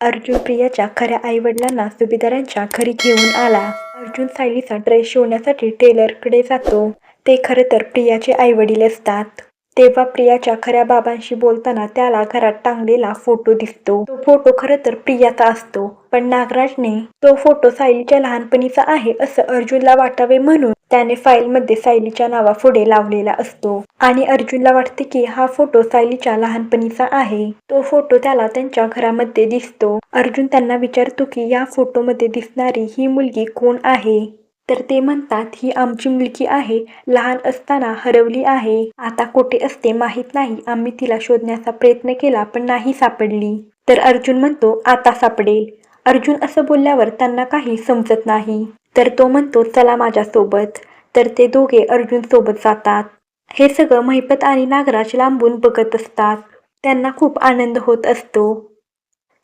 अर्जुन प्रियाच्या खऱ्या आईवडिलांना सुभेदारांच्या घरी घेऊन आला. अर्जुन सायलीचा ड्रेस शिवण्यासाठी टेलरकडे जातो. ते खरं तर प्रियाचे आईवडील असतात. तेव्हा प्रियाच्या खऱ्या बाबांशी बोलताना त्याला घरात टांगलेला फोटो दिसतो. तो फोटो खरं तर प्रियाचा असतो. पण नागराजने तो फोटो सायलीच्या लहानपणीचा आहे असं अर्जुनला वाटावे म्हणून त्याने फाईलमध्ये सायलीच्या नावापुढे लावलेला असतो. आणि अर्जुनला वाटते की हा फोटो सायलीच्या लहानपणीचा आहे. तो फोटो त्याला त्यांच्या घरामध्ये दिसतो. अर्जुन त्यांना विचारतो की या फोटोमध्ये दिसणारी ही मुलगी कोण आहे? तर ते म्हणतात ही आमची मुलगी आहे लहान असताना हरवली आहे. आता कुठे असते माहीत नाही. आम्ही तिला शोधण्याचा प्रयत्न केला पण नाही सापडली. तर अर्जुन म्हणतो आता सापडेल. अर्जुन असं बोलल्यावर त्यांना काही समजत नाही. तर तो म्हणतो चला माझ्यासोबत. तर ते दोघे अर्जुन सोबत जातात. हे सगळं महिपत आणि नागराज लांबून बघत असतात. त्यांना खूप आनंद होत असतो.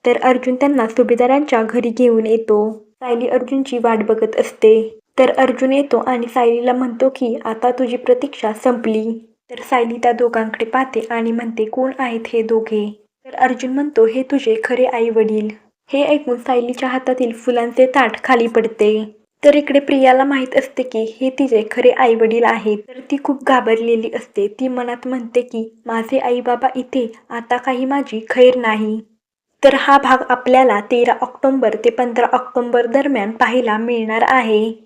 तर अर्जुन त्यांना सुभेदारांच्या घरी घेऊन येतो. सायली अर्जुनची वाट बघत असते. तर अर्जुन येतो आणि सायलीला म्हणतो की आता तुझी प्रतीक्षा संपली. तर सायली त्या दोघांकडे पाहते आणि म्हणते कोण आहेत हे दोघे? तर अर्जुन म्हणतो हे तुझे खरे आई वडील हे ऐकून सायलीच्या हातातील फुलांचे ताट खाली पडते. तर इकडे प्रियाला माहीत असते की हे तिचे खरे आई वडील आहेत. तर ती खूप घाबरलेली असते. ती मनात म्हणते की माझे आई बाबा इथे आता काही माझी खैर नाही. तर हा भाग आपल्याला तेरा ऑक्टोंबर ते पंधरा ऑक्टोंबर दरम्यान पाहायला मिळणार आहे.